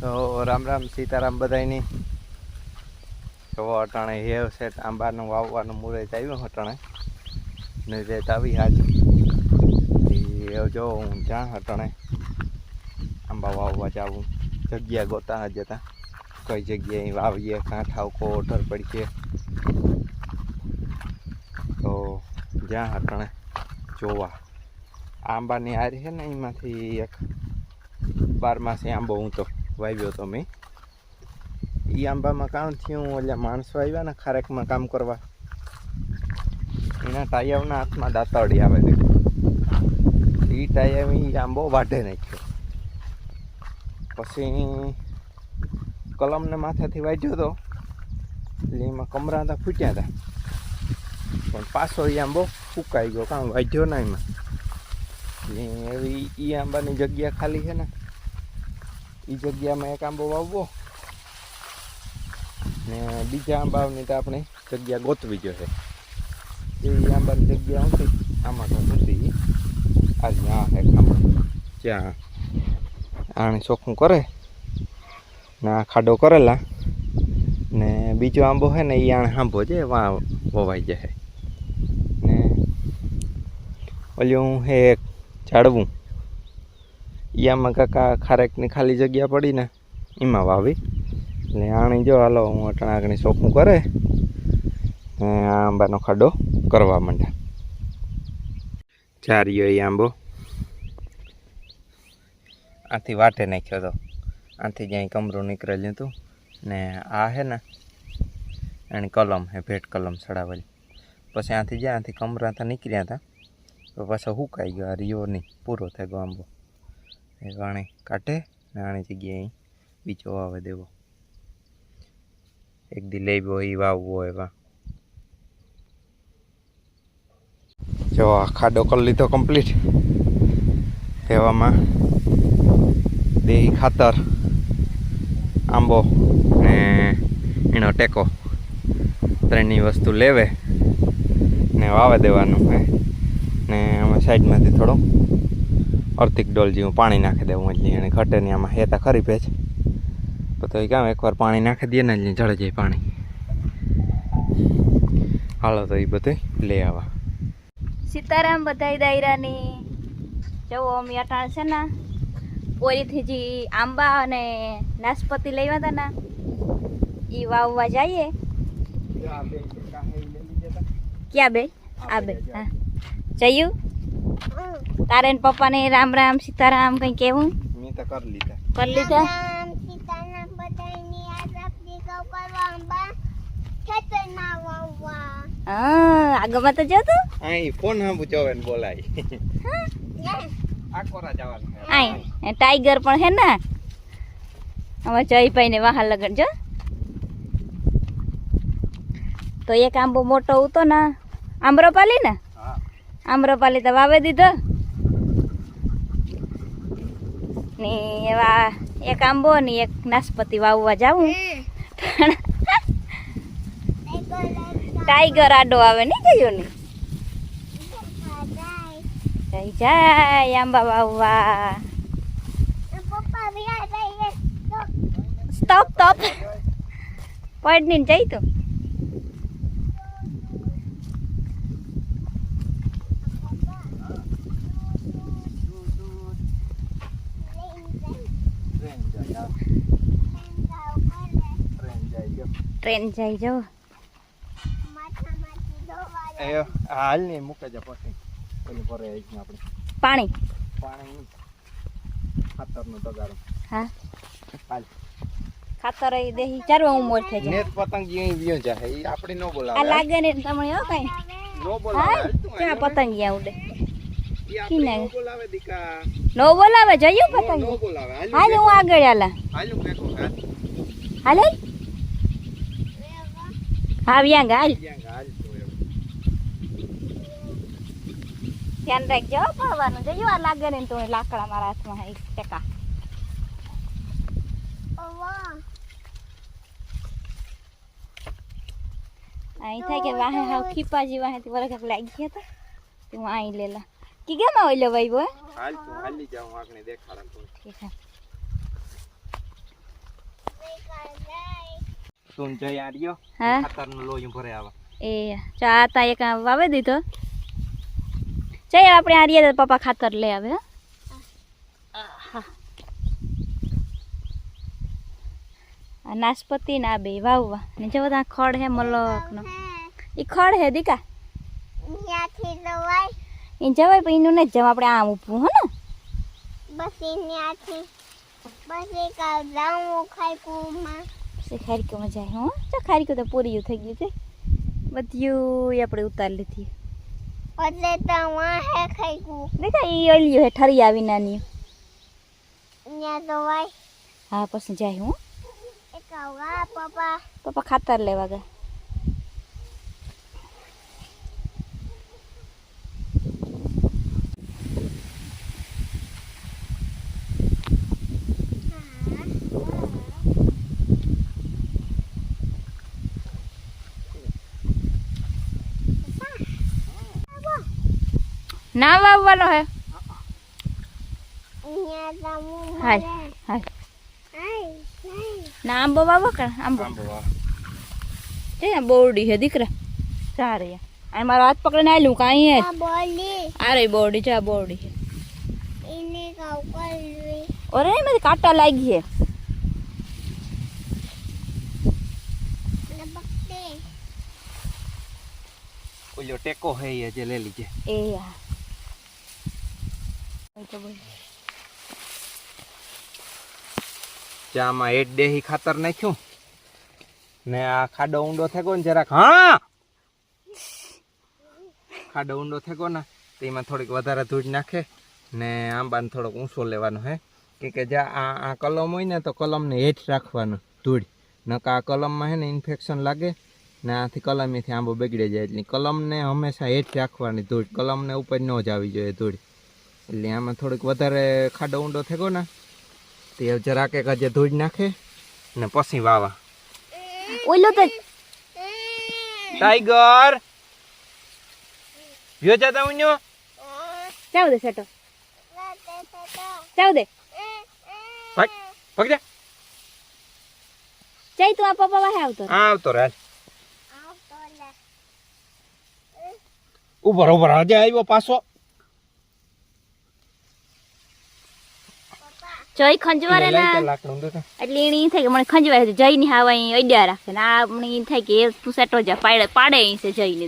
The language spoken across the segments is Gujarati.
તો રામ રામ સીતારામ બધાયની. તો અટાણે હેવ સેટ આંબાનું વાવવાનું મુહૂર્ત આવ્યું અટાણે. ને રેત આવી આજ એ જો હું જ્યાં અટાણે આંબા વાવવા જાવું જગ્યા ગોતા જતા કઈ જગ્યાએ વાવીએ, કાં ઠાવકો પડી પડશે તો જ્યાં અટાણે જોવા. આંબાની આરી છે ને એમાંથી એક બારમાસી આંબો હું તો વાવ્યો તો મેં એ આંબામાં કામ થયું, એટલે માણસો આવ્યા ને ખારેકમાં કામ કરવા. એના ટાયરના હાથમાં દાંતાળી આવે છે. એ ટાયર ઈ આંબો વાઢે નાખ્યો. પછી કલમને માથાથી વાંચ્યો હતો એટલે એમાં કમરા હતા ફૂટ્યા હતા પણ પાછો એ આંબો ફૂંકાઈ ગયો કામ વાઢ્યો ના એમાં. એટલે એવી એ આંબાની જગ્યા ખાલી છે ને એ જગ્યામાં એક આંબો વાવવો. ને બીજા આંબાની તો આપણે જગ્યા ગોતવી જોઈએ. એ આંબાની જગ્યા હતી આમાં તો નથી આ જ્યાં એક આંબો જ્યાં આણે ચોખ્ખું કરે. ને આ ખાડો કરેલા. ને બીજો આંબો છે ને એ આણે આંબો છે વાં વવાઈ જાય ને ઓલું હે એક ઝાડવું. આમાં કાકા ખારેકની ખાલી જગ્યા પડી ને, એમાં વાવી. એટલે આણી જો, હાલો, હું અટણાકની આગળ કરે. ને આ આંબાનો ખાડો કરવા માંડ્યા. ચાર્યો એ આંબો. આથી વાટે નાખ્યો હતો આથી જ્યાં કમરું નીકળેલું હતું. ને આ હે ને, એની કલમ હે, ભેટ કલમ ચડાવેલી. પછી આથી જ્યાં આથી કમરા હતા નીકળ્યા હતા તો પાછો હુકાઈ ગયો, આ રિયો નહીં, પૂરો થઈ ગયો આંબો. વાણે કાઢે ને આની જગ્યાએ બીજો વાવે દેવો. એક દી લેવો એ વાવવો એવા. જો આ ખાડો કરી લીધો કમ્પ્લીટ એવામાં દેહી ખાતર, આંબો ને એનો ટેકો. ત્રણની વસ્તુ લેવે ને વાવે દેવાનું હે. ને આમાં સાઈડમાંથી થોડું અર્ધિક ડોલ જેવું પાણી નાખી દેવું એટલે એને ઘટે ને આમાં હેતા ખરી ભેજ. તો એ કામ એકવાર પાણી નાખી દઈએ ને એટલે જળે જાય પાણી. હાલો તો એ બધું લઈ આવા. સીતારામ બધાય દાયરાની. જવો અમે અટાણ છે ને ઓરીથી જે આંબા અને નાશપતિ લેવા હતા ને એ વાવવા જઈએ. ક્યાં બે આ બે હા. જયું? તારે ને પપ્પાને રામ રામ સીતારામ કંઈ કેવું? મેં તો કરી લીધા. કરી લીધા? હા આગળમાં તો જો તો. અહીં ફોન હાંભુ જોવે ને બોલાય. આ કોરા જવાનું છે. આય ટાઈગર પણ હે ને? હવે જયભાઈ ને વાહા લગન જો. તો એક આંબો મોટો ઉતો ને આમ્રપાલી ને હા આમ્રપાલી તો વાવે દીધો. ને એવા એક આંબો ને એક નાશપતિ વાવવા જાવું ટાઈગર આડો આવે, નહીં જયો ને? જય જાય આંબા વાવવા. સ્ટોપ સ્ટોપ પડ ને જઈ તું ટ્રેન જાય આ ટ્રેન જાય ગયો ટ્રેન જાય જો. એ હાલ ને મૂકે છે પછી. ભરે આવીને આપણે. પાણી. પાણી. ખાતરનો તગારો હા. હાલ. ખાતર એ દેહી ચારવા ઉમર થઈ જાય. નેત પતંગ જે વિયો જાય. એ આપણે ન આ લાગે ને તમને હો કઈ. નો બોલાવે. ક્યાં હાલ. પતંગિયા ઉડે? નો બોલાવે દીકા. નો બોલાવે નો પતંગ. નો બોલાવે. હાલ હું આગળ આલા. હાલ હું હાલે? હા વ્યાંગ હાલ. ધ્યાન રાખજો પડવાનું જયું આ લાગે ને તો લાકડા મારા હાથમાં એક ટેકા અહીં થાય કે વાહે હાવ ખીપાજી વાહે થી વરખ લાગી ગયા હતા તે અહીં લેલા કી કેમ ઓઈલો ભાઈ બોય હાલ તું હાલી જાઉં આગળ દેખાડે તું ઠીક છે તું જઈ આડ્યો. હા? ખાતરનું લોયું ભરે આવા. એ ચા તા એક વાવે દીધો. જઈ આપણે આ રીએ પપ્પા ખાતર લઈ આવે હો. નાશપતિ ના બે વાવવા. ને જો બધા ખડ હે મલક નો એ ખડ હે દીકા. ત્યાંથી જવાય. એ જવાય પણ એનું નહીં જવા આપણે આમ ઊભું હો ને. બસ ત્યાંથી બસ એક જાઉં ખાઈ કુમાં ખારીકોમાં જાય હો ચા ખારીકો તો પૂરી થઈ ગયું છે. બધું આપણે ઉતાર લીધી. એટલે તો વાં હે ખાઈ કુ દેખા ઈ ઓલિયું હે ઠરી આવી નાની. તો વાય. હા પછી જાય હું એક પપ્પા. પપ્પા ખાતર લેવા ગયા. ના વાવવાનો હે ત્યાં જાઉં હાય હાય હાય હાય ના આંબો વાવો કે આંબો આંબો વાવ. છે બોરડી હે દીકરા સારી અને મારો હાથ પકડીને આવેલું કાંઈ હે આ બોલી આ રહી બોરડી છે આ બોરડી છે એને કાઉ કરવી ઓરે એમાંથી કાંટા લાગી હે ને બકતે ઓલ્યો ટેકો હે એ જે લઈ લીજે એ હા એ તો બોલ. ચામાં એટ દેહી ખાતર નાખ્યું. ને આ ખાડો ઊંડો થેગો ને જરાક, હા! ખાડો ઊંડો થેગો ને, તો એમાં થોડીક વધારે ધૂળ નાખે ને આંબાને થોડોક ઊંચો લેવાનો હે. કે કે જ્યાં આ આ કલમ હોય ને, તો કલમને હેઠ રાખવાનું ધૂળ. નકા આ કલમમાં હે ને ઇન્ફેક્શન લાગે ને આથી કલમેથી આંબો બગડી જાય. એટલે કલમને હંમેશા હેઠ રાખવાની ધૂળ. કલમને ઉપર ન જ આવી જોઈએ ધૂળ. એટલે આમાં થોડીક વધારે ખાડો ઊંડો થયો ને તે જરાક એક હજે ધોઈ નાખે ને પછી વાવા. ઓલો તો ટાઈગર! વ્યો જાતા ઉન્યો. ચાવ દે સેટો ચાવ દે. ભાગ ભાગ જા. જઈ તું આ પપ્પા વાહે આવતો આવતો રે ઉભર ઉભર હજે આવ્યો પાછો. જઈ ખંજવારે લઈ તો ના લાકડું દે તો. એટલે એને ઈ થાય કે મને ખંજવારે છે જઈ ની હાવા અહીં અડ્યા રાખે ને આ મને ઈ થાય કે એ તું સેટો જા પાડે પાડે અહીં છે જઈ ને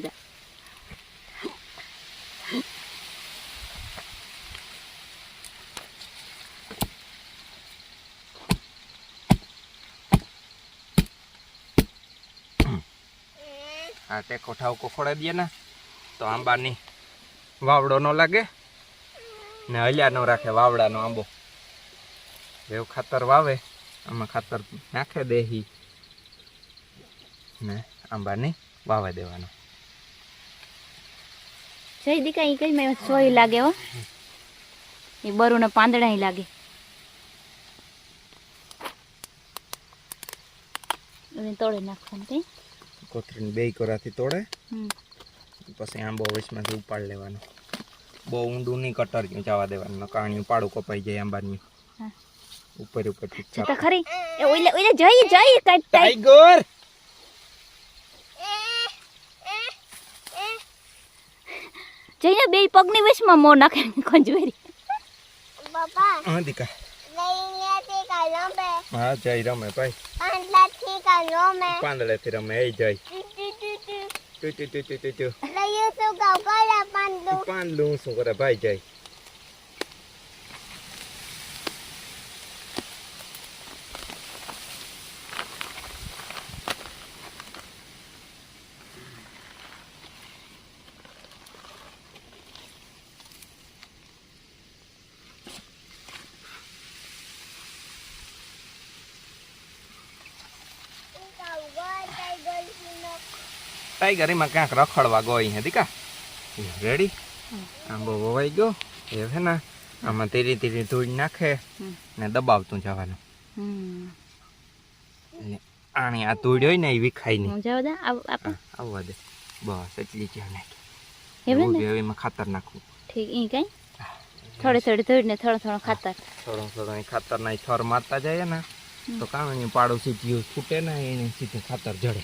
આ ટેકો ઠાવકો ખોડાઈ દે ને તો આંબાની વાવડો ન લાગે ને હલ્યા ન રાખે વાવડાનો આંબો. એવું ખાતર વાવે આમાં ખાતર નાખે દેહી ને આંબાની વાવે દેવાનો. જઈ દીકા ઈ કઈ મેં સોય લાગે હો. એ બરુ ને પાંદડા લાગે. એને તોડે નાખવાનું કઈ. કોથરીને બે કોરાથી તોડે પછી આંબો વચમાંથી ઉપાડ લેવાનો. બહુ ઊંડું નહીં કટર જવા દેવાનું કાણિયું પાડું કપાઈ જાય આંબાની. હા. ઉપર ઉપર તો ખરી. એ ઓલે ઓલે જઈ જઈ કટ ટાઈગર! જઈને બે પગની વચમાં મો નાખે ખંજવેરી. બાપા હા દીકા. હા જઈ રમે ભાઈ. પાંડલાથી થી રમે એ પાંડુ પાંદડું. શું કરે? ભાઈ જય કાઉ ગોય કઈ ગોલ નો ટાઈગર એમાં ક્યાંક રખડવા ગયો અહીંયા દીકા? રેડી આંબો વવાઈ ગયો. એ છે ને આમાં ધીરે ધીરે ધૂળ નાખે ને દબાવતું જવાનું. આણી આ ધૂળ હોય ને એ વિખાય નહીં. આવવા દે. બસ એટલી જ નાખી. એમાં ખાતર નાખવું. ઠીક એ કઈ? થોડી થોડી થોડી ને થોડો થોડો ખાતર. થોડું થોડું ખાતર ના થર મારતા જાય ને તો કામ પાડોશી જીવ ફૂટે ને એને સીધું ખાતર જડે.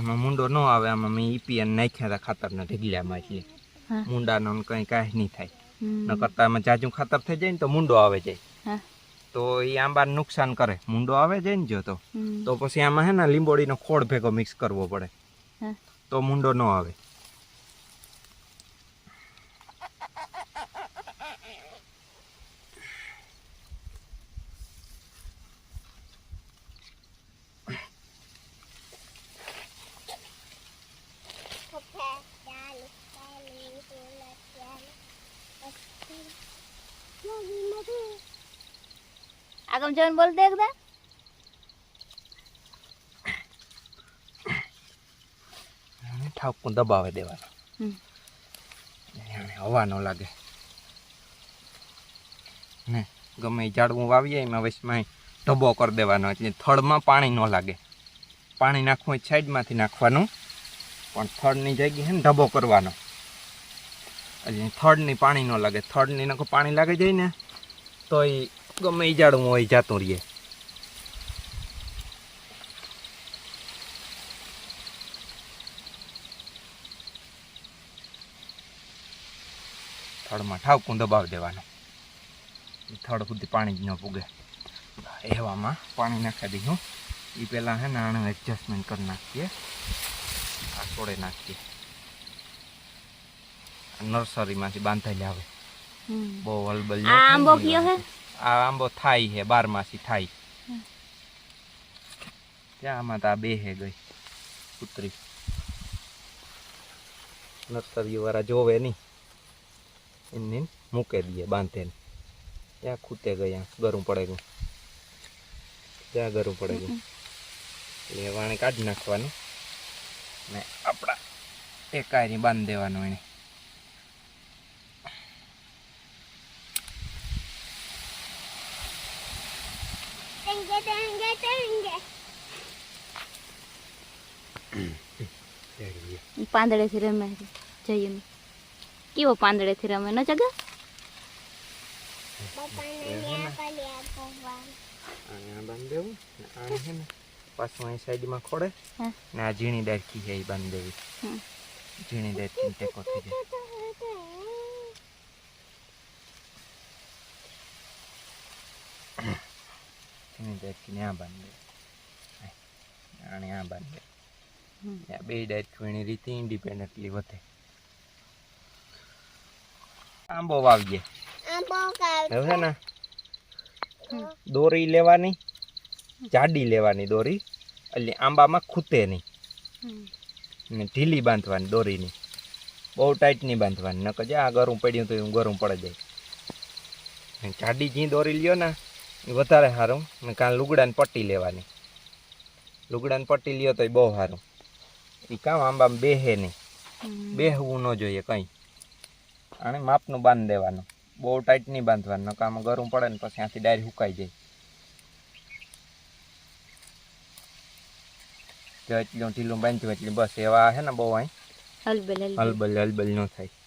આમાં મુંડો ન આવે આમાં મેં ઈપીએન નાખ્યા હતા ખાતરના ઢીગલામાં એટલે. મુંડાનો ને કંઈ કાંઈ નહીં થાય. ન કરતા આમાં જાજુ ખાતર થઈ જાય ને તો મુંડો આવે જાય. તો એ આંબાને નુકસાન કરે. મુંડો આવે જાય ને જો તો. તો પછી આમાં હે ને લીંબોડીનો ખોળ ભેગો મિક્સ કરવો પડે. તો મુંડો ન આવે. જવાનું બોલ દે. ઠાકું દબાવે દેવાનો. હવા ન લાગે. ને ગમે એ ઝાડવું વાવીએ એમાં વચમાં ઢબો કરી દેવાનો એટલે થડમાં પાણી ન લાગે. પાણી નાખવું હોય સાઈડમાંથી નાખવાનું. પણ થડની જગ્યાએ છે ને ઢબો કરવાનો. એટલે થડની પાણી ન લાગે. થડની નાખો પાણી લાગે જાય ને તો એ ગમે ઈજાડું હોય જાતું રહીએ થડમાં ઠાવકું દબાવી દેવાનું. થડ સુધી પાણી જ ન પૂગે એવામાં પાણી નાખી દઈશું. એ પહેલાં હે નાણું એડજસ્ટમેન્ટ કરી નાખીએ. આ છોડે નાખીએ. નર્સરીમાંથી બાંધેલી આવે. બહુ થાય આંબો કયો હે? આ આંબો થાય છે બારમાસી થાય. ત્યાં આમાં તો આ બે હે ગઈ કૂતરી. નર્સરી વાળા જોવે નહીં. એમને મૂકે દઈએ બાંધે ત્યાં ખૂતે ગયા ગરું પડે ગયું. ત્યાં ગરું પડે ગયું. એટલે વાણે કાઢી નાખવાનું ને આપણા ટેકાયની બાંધી દેવાનું એને. પાંદડેથી રમે જઈએ કેવો પાંદડેથી રમે? ન જગા? પાછું અહીં સાઈડમાં ખોડે. ને આ ઝીણી ડાયરખી છે એ બાંધી દેવી. ઝીણી ડાયરખી ટેકો થઈ જાય. ડાયરખી આ બાંધી. દે આને આ બાંધી. દે આ બે ડાયરખી એની રીતે ઇન્ડિપેન્ડન્ટલી વધે. આંબો વાવીએ હવે છે ને? દોરી લેવાની જાડી લેવાની દોરી. એટલે આંબામાં ખૂતે નહીં. ને ઢીલી બાંધવાની દોરીની. બહુ ટાઈટ નહીં બાંધવાની. નકર જે આ ગરું પડ્યું તો એવું ગરું પડે જાય. જાડી જી દોરી લ્યો ને એ વધારે સારું ને કાં લુગડાને પટ્ટી લેવાની. લુગડાને પટ્ટી લ્યો તો એ બહુ સારું એ કામ આંબામાં બેહે નહીં. બેહવું ન જોઈએ કંઈ. આને માપનું બાંધી દેવાનું. બહુ ટાઈટ નહીં બાંધવાનું કામ ગરમ પડે ને પછી આથી ડાયરી સુકાઈ જાય. જો એટલું ઢીલું બાંધ્યું એટલી બસ એવા હે ને બહુ અહીં. હલબલ. હલબલ હલબલ ન થાય.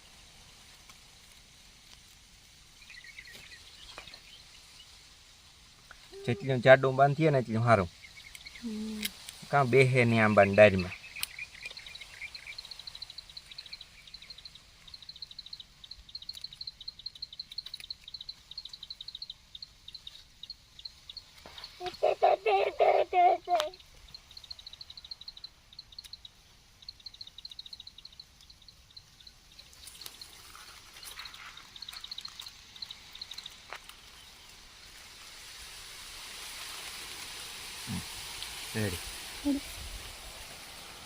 જેટલું જાડું બાંધીએ ને એટલું સારું. કાં બેહે નહીં આંબાની ડાયરીમાં. રેડી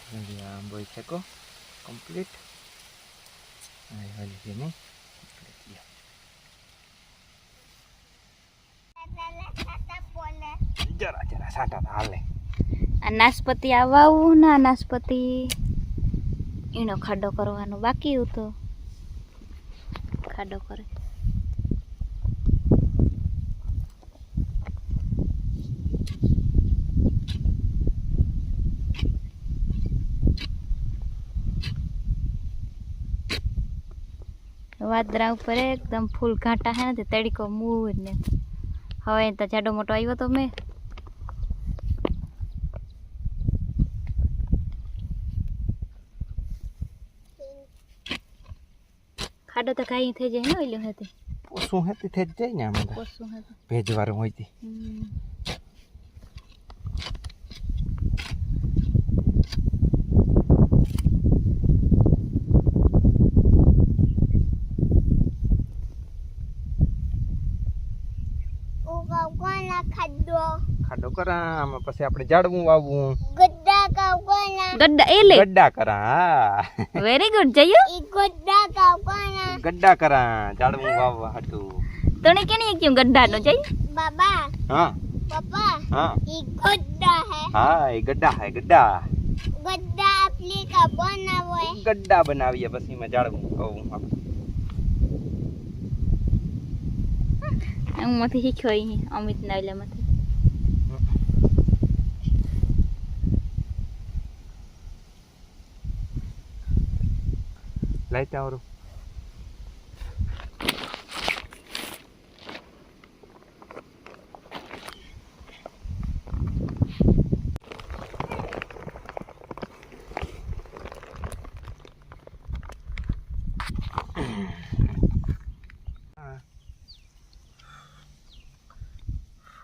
રેડી આ આંબો છે કો કમ્પ્લીટ હલી નહીં જરા જરા સાટા હાલે આ નાશપતિ આવવા આવું ને નાશપતિ એનો ખાડો કરવાનો બાકી હતું ખાડો કરે વાદરા ઉપર એકદમ ફૂલ ઘાટા હે ને તડીકો મૂર ને. હવે તો જાડો મોટો આવ્યો તો મેં. ખાડો તો કાઈ થઈ જાય ને ઓઈલું હતી પોસું હતી થઈ જાય ને આમાં ભેજવાળું હોય તે હમ. ઉગા કોના ખાધો ખાડો કરા પછી આપણે ઝાડવું વાવવું. ગડ્ડા કાવ ગડ્ડા એલે વેરી ગુડ જયો ગડ્ડા કાવ ગડ્ડા કરા ઝાડવું વાવવા હતું. તને કેની ક્યું ગડ્ડા નો જઈ? બાબા હા. પાપા હા. ઈ ગડ્ડા હે. હા ઈ ગડ્ડા હે ગડ્ડા. ગડ્ડા આપણે કા બનાવો ગડ્ડા બનાવીએ પછી મે ઝાડવું કહું હું મથી શીખ્યો અહીં અમિત નાયલા માંથી લાઈટ આવરું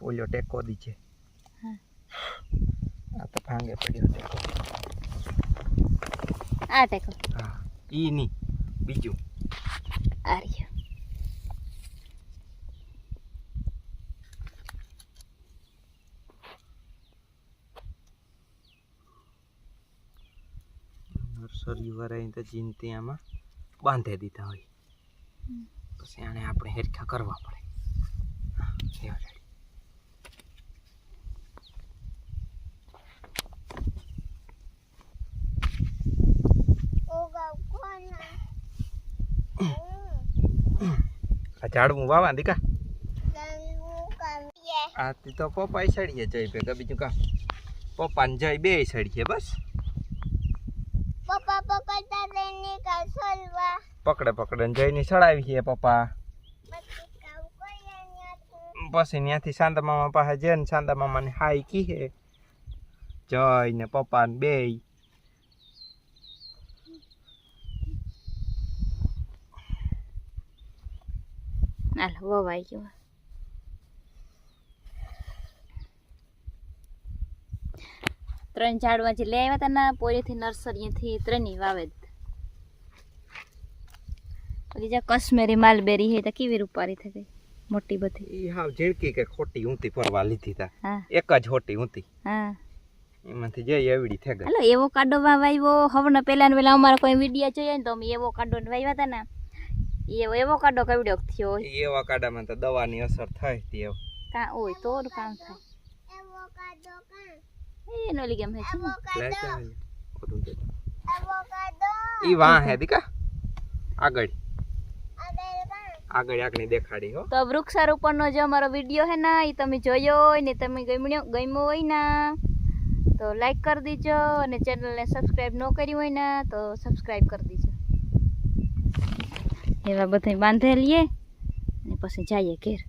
ઓલો ટેકો દીજે હા. આ તો ભાંગે પડ્યો ટેકો આ ટેકો હા ઈ નહીં બીજું? આ રહ્યો નર્સરી વરાઈ તો જીનતી આમાં બાંધી દીધા હોય. પછી આને આપણે હેરખા કરવા પડે હા, એવા રેડી. ઉગા કોના આ ઝાડવું વાવા દીકા આ તી તો પપ્પા સડીએ જઈ ભેગા બીજું કા? પપ્પા ને જઈ બે સડીએ બસ. પપ્પા કા પકડે પકડે ને જઈને સડાવી છે પપ્પા. પછી ત્યાંથી સાંદા મામા પાસે જઈને સાંદા મામાને હાઈ કીહે. જઈને પપ્પા ને બે હાલ વવાઈ ગયો ત્રણ ઝાડમાંથી લઈ આવ્યા હતા ના પોરીથી નર્સરીથી ત્રણેય વાવે જ. ઓલી જે કશ્મીરી માલબેરી હે તો કેવી રૂપારી થઈ ગઈ મોટી બધી હા ઝીણકી કે ખોટી ઊંતી ફરવા લીધી તા એક જ હોટી ઊંતી હા એમાંથી જઈ એવડી થઈ ગઈ હાલો એવો કાડો વાવ્યો હવને પહેલા ને પેલા અમારે કોઈ વિડિયા જોઈએ ને તો અમે એવો કાડો ને વાવ્યા હતા ને એવો એવો કાડો કવડ્યો થયો ઈ એવા કાડામાં તો દવાની અસર થાય તી કા હોય તો કામ થાય. એવો કાદો કા એ નોલી લીગમ હે છે. ઈ વાહ હે દીકા? આગળ. આગળ આગળ દેખાડી હો. તો વૃક્ષારોપણનો જે અમારો વીડિયો હે ને એ તમે જોયો હોય ને તમે ગમ્યો ગમ્યો હોય ને તો લાઈક કરી દીજો અને ચેનલને સબસ્ક્રાઈબ ન કરી હોય ને તો સબસ્ક્રાઈબ કરી દીજો. એવા બધા બાંધેલીએ અને પછી જઈએ ઘેર.